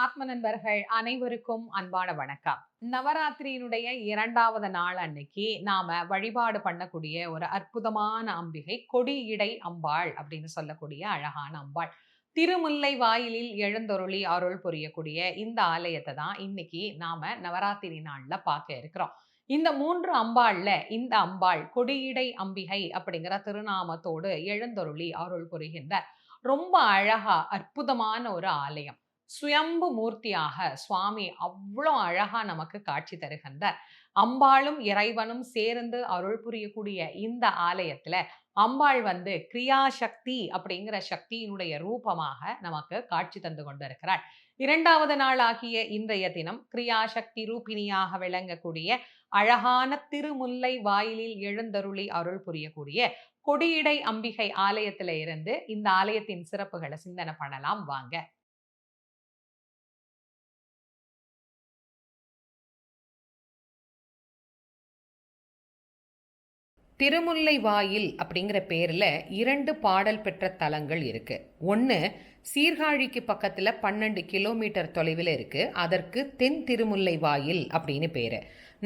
ஆத்ம நண்பர்கள் அனைவருக்கும் அன்பான வணக்கம். நவராத்திரியினுடைய இரண்டாவது நாள் அன்னைக்கு நாம வழிபாடு பண்ணக்கூடிய ஒரு அற்புதமான அம்பிகை கொடியிடை அம்பாள் அப்படின்னு சொல்லக்கூடிய அழகான அம்பாள். திருமுல்லை வாயிலில் எழுந்தொருளி அருள் புரியக்கூடிய இந்த ஆலயத்தை தான் இன்னைக்கு நாம நவராத்திரி நாள்ல பார்க்க இருக்கிறோம். இந்த மூன்று அம்பாள்ல இந்த அம்பாள் கொடியிடை அம்பிகை அப்படிங்கிற திருநாமத்தோடு எழுந்தொருளி அருள் புரிகின்ற ரொம்ப அழகா அற்புதமான ஒரு ஆலயம். சுயம்பு மூர்த்தியாக சுவாமி அவ்வளோ அழகா நமக்கு காட்சி தருகின்றார் அம்பாளும் இறைவனும் சேர்ந்து அருள் புரியக்கூடிய இந்த ஆலயத்துல அம்பாள் வந்து கிரியாசக்தி அப்படிங்கிற சக்தியினுடைய ரூபமாக நமக்கு காட்சி தந்து கொண்டிருக்கிறாள். இரண்டாவது நாள் ஆகிய இன்றைய தினம் கிரியாசக்தி ரூபிணியாக விளங்கக்கூடிய அழகான திருமுல்லை வாயிலில் எழுந்தருளி அருள் புரியக்கூடிய கொடியிடை அம்பிகை ஆலயத்துல இருந்து இந்த ஆலயத்தின் சிறப்புகளை சிந்தனை பண்ணலாம். வாங்க. திருமுல்லை வாயில் அப்படிங்கிற பேரில் இரண்டு பாடல் பெற்ற தலங்கள் இருக்குது ஒன்று சீர்காழிக்கு பக்கத்தில் பன்னெண்டு கிலோமீட்டர் தொலைவில் இருக்குது அதற்கு தென் திருமுல்லை வாயில் அப்படின்னு பேர்.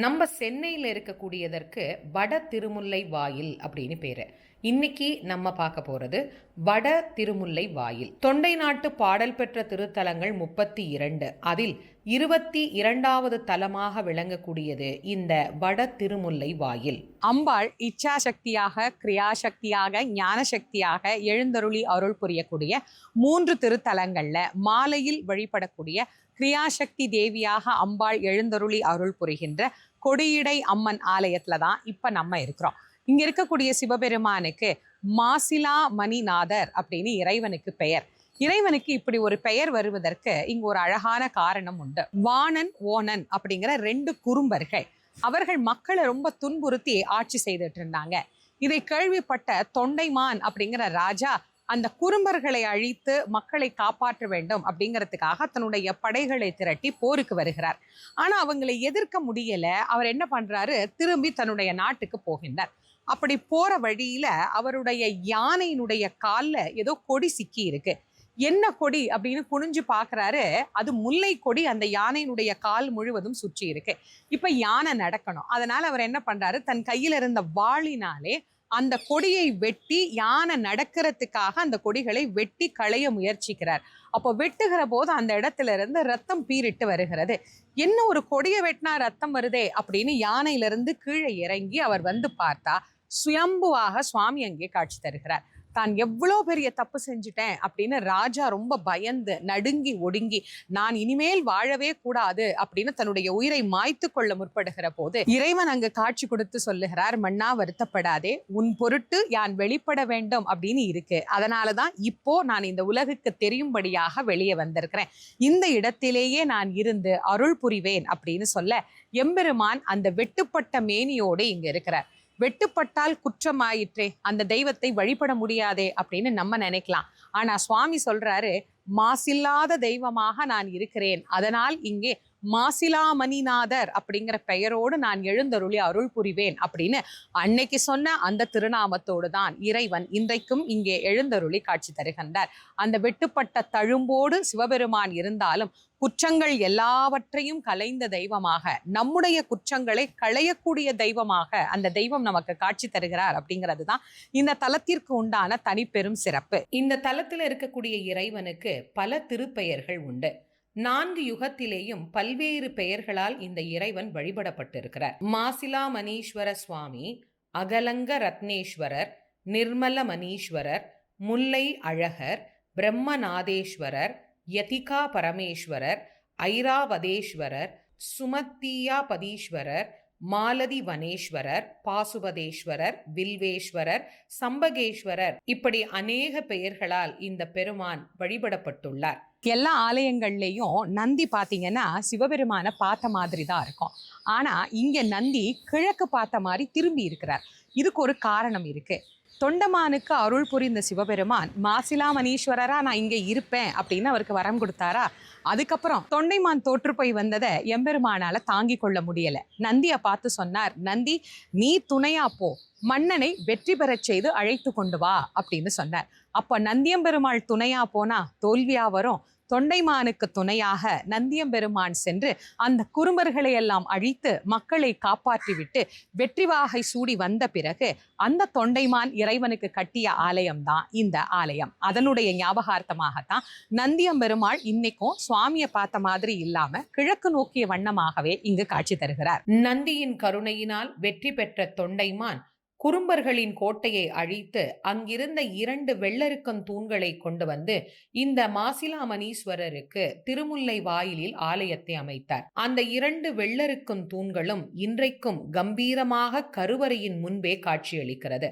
நம்ம சென்னையில் இருக்கக்கூடியதற்கு வட திருமுல்லை வாயில் அப்படின்னு பேர். இன்னைக்கு நம்ம பார்க்க போகிறது வட திருமுல்லை வாயில். தொண்டை நாட்டு பாடல் பெற்ற திருத்தலங்கள் முப்பத்தி இரண்டு. அதில் இருபத்தி இரண்டாவது தலமாக விளங்கக்கூடியது இந்த வட திருமுல்லை வாயில். அம்பாள் இச்சாசக்தியாக கிரியாசக்தியாக ஞானசக்தியாக எழுந்தருளி அருள் புரியக்கூடிய மூன்று திருத்தலங்களில் மாலையில் வழிபடக்கூடிய கிரியாசக்தி தேவியாக அம்பாள் எழுந்தருளி அருள் புரிகின்ற கொடியிடை அம்மன் ஆலயத்தில் தான் இப்போ நம்ம இருக்கிறோம். இங்க இருக்கக்கூடிய சிவபெருமானுக்கு மாசிலா மணிநாதர் அப்படின்னு இறைவனுக்கு பெயர். இறைவனுக்கு இப்படி ஒரு பெயர் வருவதற்கு இங்கு ஒரு அழகான காரணம் உண்டு. வாணன் ஓணன் அப்படிங்கிற ரெண்டு குறும்பர்கள். அவர்கள் மக்களை ரொம்ப துன்புறுத்தி ஆட்சி செய்துட்டு இருந்தாங்க. இதை கேள்விப்பட்ட தொண்டைமான் அப்படிங்கிற ராஜா அந்த குறும்பர்களை அழித்து மக்களை காப்பாற்ற வேண்டும் அப்படிங்கிறதுக்காக தன்னுடைய படைகளை திரட்டி போருக்கு வருகிறார். ஆனா அவங்களை எதிர்க்க முடியல. அவர் என்ன பண்றாரு? திரும்பி தன்னுடைய நாட்டுக்கு போகின்றார். அப்படி போற வழியில அவருடைய யானையினுடைய காலில் ஏதோ கொடி சிக்கி இருக்கு. என்ன கொடி அப்படின்னு குனிஞ்சு பாக்குறாரு. அது முல்லை கொடி அந்த யானையினுடைய கால் முழுவதும் சுற்றி இருக்கு. இப்ப யானை நடக்கணும். அதனால அவர் என்ன பண்றாரு? தன் கையில இருந்த வாளினாலே அந்த கொடியை வெட்டி யானை நடக்கிறதுக்காக அந்த கொடிகளை வெட்டி களைய முயற்சிக்கிறார். அப்போ வெட்டுகிற போது அந்த இடத்துல இருந்து ரத்தம் பீரிட்டு வருகிறது. என்ன ஒரு கொடியை வெட்டினா ரத்தம் வருதே அப்படின்னு யானையிலிருந்து கீழே இறங்கி அவர் வந்து பார்த்தா சுயம்புவாக சுவாமி அங்கே காட்சி தருகிறார். தான் எவ்வளோ பெரிய தப்பு செஞ்சுட்டேன் அப்படின்னு ராஜா ரொம்ப பயந்து நடுங்கி ஒடுங்கி நான் இனிமேல் வாழவே கூடாது அப்படின்னு தன்னுடைய உயிரை மாய்த்து கொள்ள முற்படுகிற போது இறைவன் அங்கு காட்சி கொடுத்து சொல்லுகிறார் மண்ணா வருத்தப்படாதே உன் பொருட்டு யான் வெளிப்பட வேண்டும் அப்படின்னு இருக்கு. அதனாலதான் இப்போ நான் இந்த உலகுக்கு தெரியும்படியாக வெளியே வந்திருக்கிறேன். இந்த இடத்திலேயே நான் இருந்து அருள் புரிவேன் அப்படின்னு சொல்ல எம்பெருமான் அந்த வெட்டுப்பட்ட மேனியோடு இங்க இருக்கிறார். வெட்டுப்பட்டால் குற்றமாயிற்றே அந்த தெய்வத்தை வழிபட முடியாதே அப்படின்னு நம்ம நினைக்கலாம். ஆனா சுவாமி சொல்றாரு மாசில்லாத தெய்வமாக நான் இருக்கிறேன். அதனால் இங்கே மாசிலாமணிநாதர் அப்படிங்கிற பெயரோடு நான் எழுந்தருளி அருள் புரிவேன் அப்படின்னு அன்னைக்கு சொன்ன அந்த திருநாமத்தோடு தான் இறைவன் இன்றைக்கும் இங்கே எழுந்தருளி காட்சி தருகின்றார். அந்த வெட்டுப்பட்ட தழும்போடு சிவபெருமான் இருந்தாலும் குற்றங்கள் எல்லாவற்றையும் கலைந்த தெய்வமாக நம்முடைய குற்றங்களை களையக்கூடிய தெய்வமாக அந்த தெய்வம் நமக்கு காட்சி தருகிறார் அப்படிங்கிறது தான் இந்த தலத்திற்கு உண்டான தனிப்பெரும் சிறப்பு. இந்த தலத்தில் இருக்கக்கூடிய இறைவனுக்கு பல திருப்பெயர்கள் உண்டு. நான்கு யுகத்திலேயும் பல்வேறு பெயர்களால் இந்த இறைவன் வழிபடப்பட்டிருக்கிறார். மாசிலா மணீஸ்வர சுவாமி அகலங்க ரத்னேஸ்வரர் நிர்மல மணீஸ்வரர் முல்லை அழகர் பிரம்மநாதேஸ்வரர் யதிகா பரமேஸ்வரர் ஐராவதேஸ்வரர் சுமத்தியாபதீஸ்வரர் மாலதி வனேஸ்வரர் பாசுபதேஸ்வரர் வில்வேஸ்வரர் சம்பகேஸ்வரர் இப்படி அநேக பெயர்களால் இந்த பெருமான் வழிபடப்பட்டுள்ளார். எல்லா ஆலயங்கள்லேயும் நந்தி பார்த்தீங்கன்னா சிவபெருமானை பார்த்த மாதிரி தான் இருக்கும். ஆனால் இங்கே நந்தி கிழக்கு பார்த்த மாதிரி திரும்பி இருக்கிறார். இதுக்கு ஒரு காரணம் இருக்குது தொண்டமானுக்கு அருள் புரிந்த சிவபெருமான் மாசிலாமணீஸ்வரரா நான் இங்கே இருப்பேன் அப்படின்னு அவருக்கு வரம் கொடுத்தாரா? அதுக்கப்புறம் தொண்டைமான் தோற்று போய் வந்ததை எம்பெருமானால தாங்கி கொள்ள முடியல. நந்தியை பார்த்து சொன்னார் நந்தி நீ துணையா போ. மன்னனை வெற்றி பெறச் செய்து அழைத்து கொண்டு வா அப்படின்னு சொன்னார். அப்போ நந்தியம்பெருமாள் துணையா போனா தோல்வியா வரும். தொண்டைமானுக்கு துணையாக நந்தியம்பெருமான் சென்று அந்த குறும்பர்களை எல்லாம் அழித்து மக்களை காப்பாற்றிவிட்டு வெற்றி வாகை சூடி வந்த பிறகு அந்த தொண்டைமான் இறைவனுக்கு கட்டிய ஆலயம்தான் இந்த ஆலயம். அதனுடைய ஞாபகார்த்தமாகத்தான் நந்தியம்பெருமாள் இன்னைக்கும் சுவாமியை பார்த்த மாதிரி இல்லாம கிழக்கு நோக்கிய வண்ணமாகவே இங்கு காட்சி தருகிறார். நந்தியின் கருணையினால் வெற்றி பெற்ற தொண்டைமான் குறும்பர்களின் கோட்டையை அழித்து அங்கிருந்த இரண்டு வெள்ளருக்கம் தூண்களை கொண்டு வந்து இந்த மாசிலாமணீஸ்வரருக்கு திருமுல்லை வாயிலில் ஆலயத்தை அமைத்தார். அந்த இரண்டு வெள்ளருக்கும் தூண்களும் இன்றைக்கும் கம்பீரமாக கருவறையின் முன்பே காட்சியளிக்கிறது.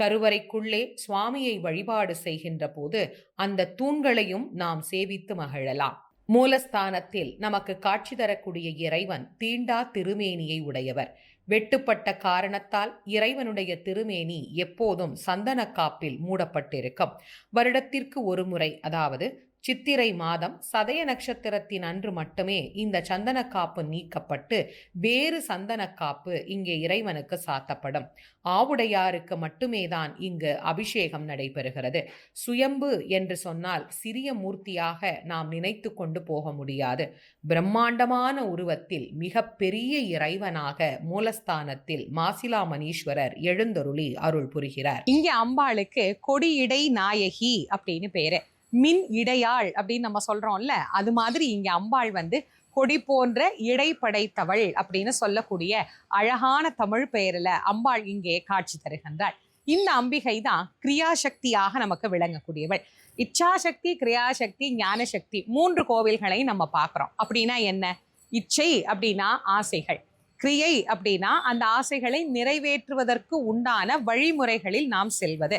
கருவறைக்குள்ளே சுவாமியை வழிபாடு செய்கின்ற போது அந்த தூண்களையும் நாம் சேவித்து மகிழலாம். மூலஸ்தானத்தில் நமக்கு காட்சி தரக்கூடிய இறைவன் தீண்டா திருமேனியை உடையவர். வெட்டுப்பட்ட காரணத்தால் இறைவனுடைய திருமேனி எப்போதும் சந்தன காப்பில் மூடப்பட்டிருக்கும். வருடத்திற்கு ஒரு முறை அதாவது சித்திரை மாதம் சதய நட்சத்திரத்தின் அன்று மட்டுமே இந்த சந்தனக்காப்பு நீக்கப்பட்டு வேறு சந்தனக்காப்பு இங்கே இறைவனுக்கு சாத்தப்படும். ஆவுடையாருக்கு மட்டுமே தான் இங்கு அபிஷேகம் நடைபெறுகிறது. சுயம்பு என்று சொன்னால் சிறிய மூர்த்தியாக நாம் நினைத்து கொண்டு போக முடியாது. பிரம்மாண்டமான உருவத்தில் மிக பெரிய இறைவனாக மூலஸ்தானத்தில் மாசிலாமணீஸ்வரர் எழுந்தருளி அருள் புரிகிறார். இங்கே அம்பாளுக்கு கொடியிடை நாயகி அப்படின்னு பேரு. மின் இடையாள் அப்படின்னு நம்ம சொல்றோம்ல அது மாதிரி இங்க அம்பாள் வந்து கொடி போன்ற இடை படைத்தவள் அப்படின்னு சொல்லக்கூடிய அழகான தமிழ் பெயரில் அம்பாள் இங்கே காட்சி தருகின்றாள். இந்த அம்பிகை தான் கிரியாசக்தியாக நமக்கு விளங்கக்கூடியவள். இச்சாசக்தி கிரியாசக்தி ஞானசக்தி மூன்று கோவில்களை நம்ம பார்க்குறோம். அப்படின்னா என்ன? இச்சை அப்படின்னா ஆசைகள். கிரியை அப்படின்னா அந்த ஆசைகளை நிறைவேற்றுவதற்கு உண்டான வழிமுறைகளில் நாம் செல்வது.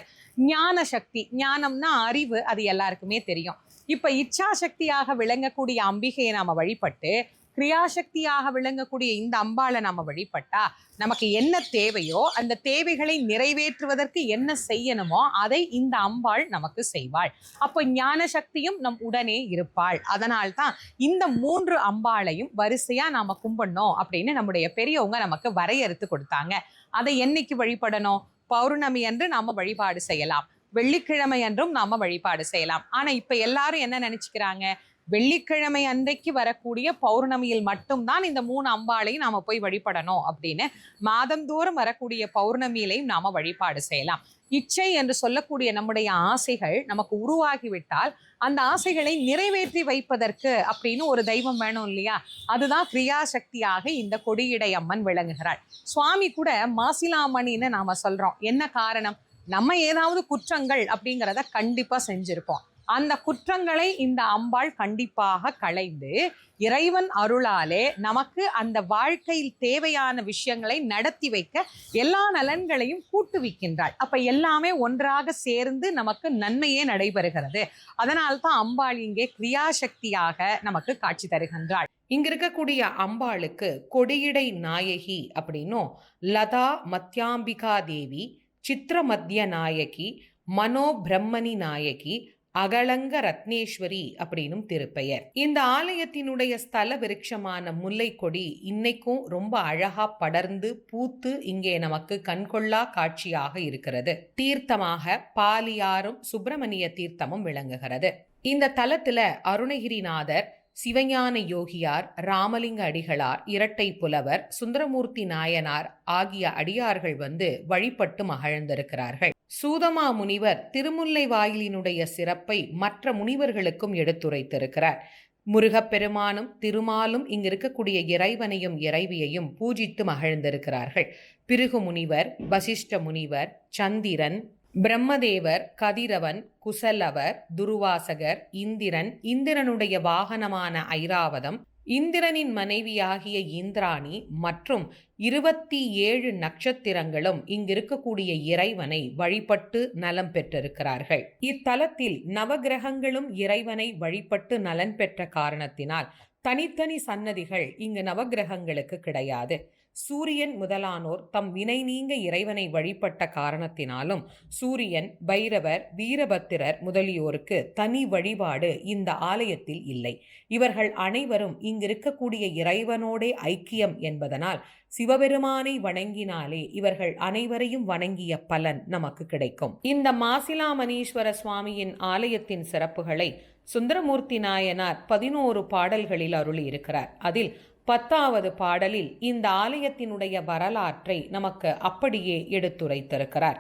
ஞான சக்தி ஞானம்னா அறிவு அது எல்லாருக்குமே தெரியும். இப்ப இச்சாசக்தியாக விளங்கக்கூடிய அம்பிகையை நாம வழிபட்டு கிரியாசக்தியாக விளங்கக்கூடிய இந்த அம்பாளை நம்ம வழிபட்டா நமக்கு என்ன தேவையோ அந்த தேவைகளை நிறைவேற்றுவதற்கு என்ன செய்யணுமோ அதை இந்த அம்பாள் நமக்கு செய்வாள். அப்போ ஞான சக்தியும் நம் உடனே இருப்பாள். அதனால் தான் இந்த மூன்று அம்பாளையும் வரிசையா நாம கும்பிடணும் அப்படின்னு நம்முடைய பெரியவங்க நமக்கு வரையறுத்து கொடுத்தாங்க. அதை என்னைக்கு வழிபடணும்? பௌர்ணமி அன்று நாம வழிபாடு செய்யலாம். வெள்ளிக்கிழமை அன்றும் நாம வழிபாடு செய்யலாம். ஆனா இப்ப எல்லாரும் என்ன நினைச்சுக்கிறாங்க? வெள்ளிக்கிழமை அன்றைக்கு வரக்கூடிய பௌர்ணமியில் மட்டும்தான் இந்த மூணு அம்பாளையும் நாம போய் வழிபடணும் அப்படின்னு மாதந்தோறும் வரக்கூடிய பௌர்ணமியிலையும் நாம வழிபாடு செய்யலாம். இச்சை என்று சொல்லக்கூடிய நம்முடைய ஆசைகள் நமக்கு உருவாகிவிட்டால் அந்த ஆசைகளை நிறைவேற்றி வைப்பதற்கு அப்படின்னு ஒரு தெய்வம் வேணும் இல்லையா? அதுதான் கிரியாசக்தியாக இந்த கொடியிடை அம்மன் விளங்குகிறாள். சுவாமி கூட மாசிலாமணின்னு நாம சொல்றோம். என்ன காரணம்? நம்ம ஏதாவது குற்றங்கள் அப்படிங்கிறத கண்டிப்பா செஞ்சிருப்போம். அந்த குற்றங்களை இந்த அம்பாள் கண்டிப்பாக களைந்து இறைவன் அருளாலே நமக்கு அந்த வாழ்க்கையில் தேவையான விஷயங்களை நடத்தி வைக்க எல்லா நலன்களையும் கூட்டுவிக்கின்றாள் அப்ப எல்லாமே ஒன்றாக சேர்ந்து நமக்கு நன்மையே நடைபெறுகிறது. அதனால்தான் அம்பாள் இங்கே கிரியாசக்தியாக நமக்கு காட்சி தருகின்றாள். இங்க இருக்கக்கூடிய அம்பாளுக்கு கொடியிடை நாயகி அப்படின்னும் லதா மத்யாம்பிகா தேவி சித்திரமத்திய நாயகி மனோ பிரம்மணி நாயகி அகலங்க ரத்னேஸ்வரி அப்படின்னும் திருப்பெயர். இந்த ஆலயத்தினுடைய ஸ்தல விருட்சமான முல்லை கொடி இன்னைக்கும் ரொம்ப அழகா படர்ந்து பூத்து இங்கே நமக்கு கண்கொள்ளா காட்சியாக இருக்கிறது. தீர்த்தமாக பாலியாரும் சுப்பிரமணிய தீர்த்தமும் விளங்குகிறது. இந்த தலத்துல அருணகிரிநாதர் சிவஞான யோகியார் ராமலிங்க அடிகளார் இரட்டை புலவர் சுந்தரமூர்த்தி நாயனார் ஆகிய அடியார்கள் வந்து வழிபட்டு மகிழ்ந்திருக்கிறார்கள். சூதமா முனிவர் திருமுல்லை வாயிலினுடைய சிறப்பை மற்ற முனிவர்களுக்கும் எடுத்துரைத்திருக்கிறார். முருகப்பெருமானும் திருமாலும் இங்கு இருக்கக்கூடிய இறைவனையும் இறைவியையும் பூஜித்து மகிழ்ந்திருக்கிறார்கள். பிருகு முனிவர் வசிஷ்ட முனிவர் சந்திரன் பிரம்மதேவர் கதிரவன் குசலவர் துருவாசகர் இந்திரன் இந்திரனுடைய வாகனமான ஐராவதம் இந்திரனின் மனைவியாகிய இந்திராணி மற்றும் இருபத்தி ஏழு நட்சத்திரங்களும் இங்கிருக்கக்கூடிய இறைவனை வழிபட்டு நலம் பெற்றிருக்கிறார்கள். இத்தலத்தில் நவகிரகங்களும் இறைவனை வழிபட்டு நலன் பெற்ற காரணத்தினால் தனித்தனி சன்னதிகள் இங்கு நவகிரகங்களுக்கு கிடையாது. சூரியன் முதலானோர் தம் வினை நீங்க இறைவனை வழிபட்ட காரணத்தினாலும் சூரியன் பைரவர் வீரபத்திரர் முதலியோருக்கு தனி வழிபாடு இந்த ஆலயத்தில் இல்லை. இவர்கள் அனைவரும் இங்கிருக்கக்கூடிய இறைவனோடே ஐக்கியம் என்பதனால் சிவபெருமானை வணங்கினாலே இவர்கள் அனைவரையும் வணங்கிய பலன் நமக்கு கிடைக்கும். இந்த மாசிலாமணீஸ்வர சுவாமியின் ஆலயத்தின் சிறப்புகளை சுந்தரமூர்த்தி நாயனார் பதினோரு பாடல்களில் அருளி இருக்கிறார் அதில் பத்தாவது பாடலில் இந்த ஆலயத்தினுடைய வரலாற்றை நமக்கு அப்படியே எடுத்துரைத்திருக்கிறார்.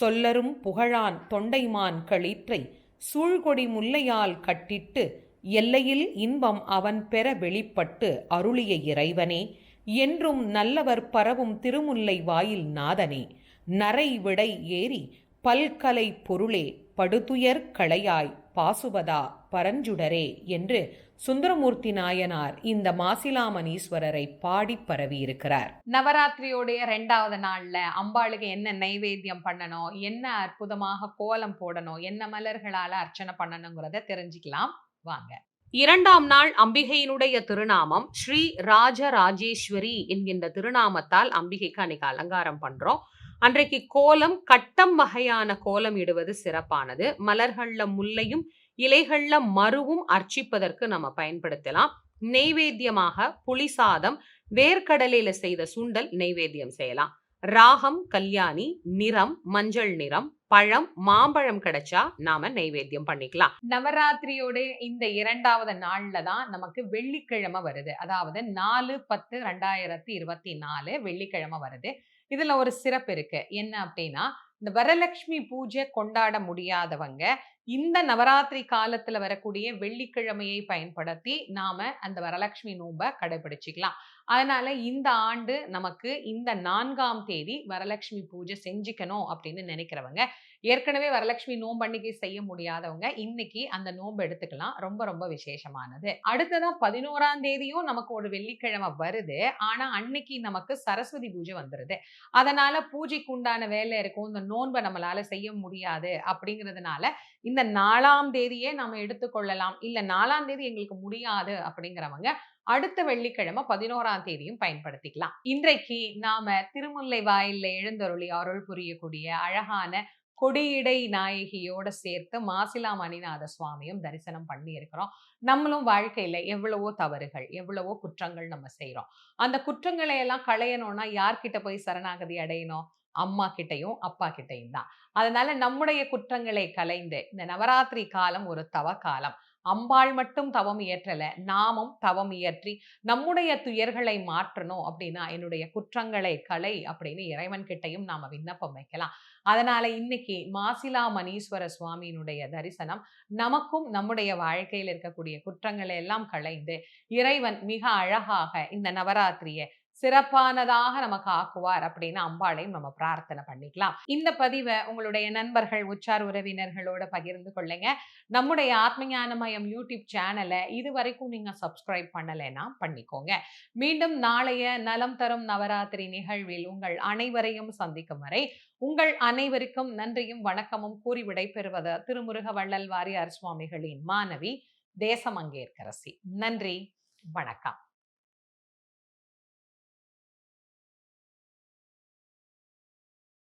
சொல்லரும் புகழான் தொண்டைமான் களிற்றை சூழ்கொடி முல்லையால் கட்டிட்டு எல்லையில் இன்பம் அவன் பெற வெளிப்பட்டு அருளிய இறைவனே என்றும் நல்லவர் பரவும் திருமுல்லை வாயில் நாதனே நரை விடை ஏறி பல்கலை பொருளே படுதுயர் களையாய் பாசுபதா பரஞ்சுடரே என்று சுந்தரமூர்த்தி நாயனார் இந்த மாசிலாமணீஸ்வரரை பாடி பரவியிருக்கிறார். நவராத்திரியோடைய ரெண்டாவது நாள்ல அம்பாளுக்கு என்ன நைவேத்தியம் பண்ணணும் என்ன அற்புதமாக கோலம் போடணும் என்ன மலர்களால அர்ச்சனை பண்ணணுங்கிறத தெரிஞ்சுக்கலாம். வாங்க. இரண்டாம் நாள் அம்பிகையினுடைய திருநாமம் ஸ்ரீ ராஜராஜேஸ்வரி என்கின்ற திருநாமத்தால் அம்பிகைக்கு அன்னைக்கு அலங்காரம் பண்றோம். அன்றைக்கு கோலம் கட்டம் வகையான கோலம் இடுவது சிறப்பானது. மலர்கள்ல முல்லையும் இலைகள்ல மருவும் அர்ச்சிப்பதற்கு நம்ம பயன்படுத்தலாம். நெய்வேத்தியமாக புளிசாதம் வேர்க்கடலையில செய்த சுண்டல் நெய்வேத்தியம் செய்யலாம். ராகம் கல்யாணி நிறம் மஞ்சள் நிறம் பழம் மாம்பழம் கிடைச்சா நாம நைவேத்தியம் பண்ணிக்கலாம். நவராத்திரியோட இந்த இரண்டாவது நாள்ல தான் நமக்கு வெள்ளிக்கிழமை வருது. அதாவது நாலு பத்து ரெண்டாயிரத்தி இருபத்தி நாலு வெள்ளிக்கிழமை வருது. இதுல ஒரு சிறப்பு இருக்கு. என்ன அப்படின்னா இந்த வரலட்சுமி பூஜை கொண்டாட முடியாதவங்க இந்த நவராத்திரி காலத்துல வரக்கூடிய வெள்ளிக்கிழமையை பயன்படுத்தி நாம அந்த வரலட்சுமி நோன்பை கடைபிடிச்சிக்கலாம். அதனால இந்த ஆண்டு நமக்கு இந்த நான்காம் தேதி வரலட்சுமி பூஜை செஞ்சுக்கணும் அப்படின்னு நினைக்கிறவங்க ஏற்கனவே வரலட்சுமி நோன்பு அன்னைக்கு செய்ய முடியாதவங்க இன்னைக்கு அந்த நோன்பு எடுத்துக்கலாம். ரொம்ப ரொம்ப விசேஷமானது. அடுத்ததா பதினோராம் தேதியும் நமக்கு ஒரு வெள்ளிக்கிழமை வருது. ஆனா அன்னைக்கு நமக்கு சரஸ்வதி பூஜை வந்துருது. அதனால பூஜைக்கு உண்டான வேலை இருக்கும். இந்த நோன்பை நம்மளால செய்ய முடியாது அப்படிங்கிறதுனால இந்த நாலாம் தேதியே நம்ம எடுத்துக்கொள்ளலாம். இல்ல நாலாம் தேதி எங்களுக்கு முடியாது அப்படிங்கிறவங்க அடுத்த வெள்ளிக்கிழமை பதினோராம் தேதியும் பயன்படுத்திக்கலாம். இன்றைக்கு நாம திருமுல்லை வாயில்ல எழுந்தருளி அருள் புரியக்கூடிய அழகான கொடியிடை நாயகியோட சேர்த்து மாசிலா மணிநாத சுவாமியும் தரிசனம் பண்ணி இருக்கிறோம் நம்மளும் வாழ்க்கையில எவ்வளவோ தவறுகள் எவ்வளவோ குற்றங்கள் நம்ம செய்யறோம் அந்த குற்றங்களை எல்லாம் களையணும்னா யார்கிட்ட போய் சரணாகதி அடையணும்? அம்மா கிட்டையும் அப்பா கிட்டையும் தான். அதனால நம்முடைய குற்றங்களை கலைந்து இந்த நவராத்திரி காலம் ஒரு தவ காலம். அம்பாள் மட்டும் தவம் இயற்றல நாமும் தவம் இயற்றி நம்முடைய துயர்களை மாற்றணும் அப்படின்னா என்னுடைய குற்றங்களை கலை அப்படின்னு இறைவன் கிட்டையும் நாம விண்ணப்பம் வைக்கலாம். அதனால இன்னைக்கு மாசிலா மணீஸ்வர சுவாமியினுடைய தரிசனம் நமக்கும் நம்முடைய வாழ்க்கையில் இருக்கக்கூடிய குற்றங்களை எல்லாம் களைந்து இறைவன் மிக அழகாக இந்த நவராத்திரியை சிறப்பானதாக நமக்கு ஆக்குவார் அப்படின்னு அம்பாளையும் நம்ம பிரார்த்தனை பண்ணிக்கலாம். இந்த பதிவை உங்களுடைய நண்பர்கள் உச்சார் உறவினர்களோட பகிர்ந்து கொள்ளுங்க. நம்முடைய ஆத்மஞானமயம் யூடியூப் சேனலை இது வரைக்கும் நீங்க சப்ஸ்கிரைப் பண்ணலைன்னா பண்ணிக்கோங்க. மீண்டும் நாளைய நலம் தரும் நவராத்திரி நிகழ்வில் உங்கள் அனைவரையும் சந்திக்கும் வரை உங்கள் அனைவருக்கும் நன்றியும் வணக்கமும் கூறி விடைபெறுவது திருமுருக வள்ளல் வாரியார் சுவாமிகளின் மாணவி தேசமங்கேற்கரசி. நன்றி வணக்கம்.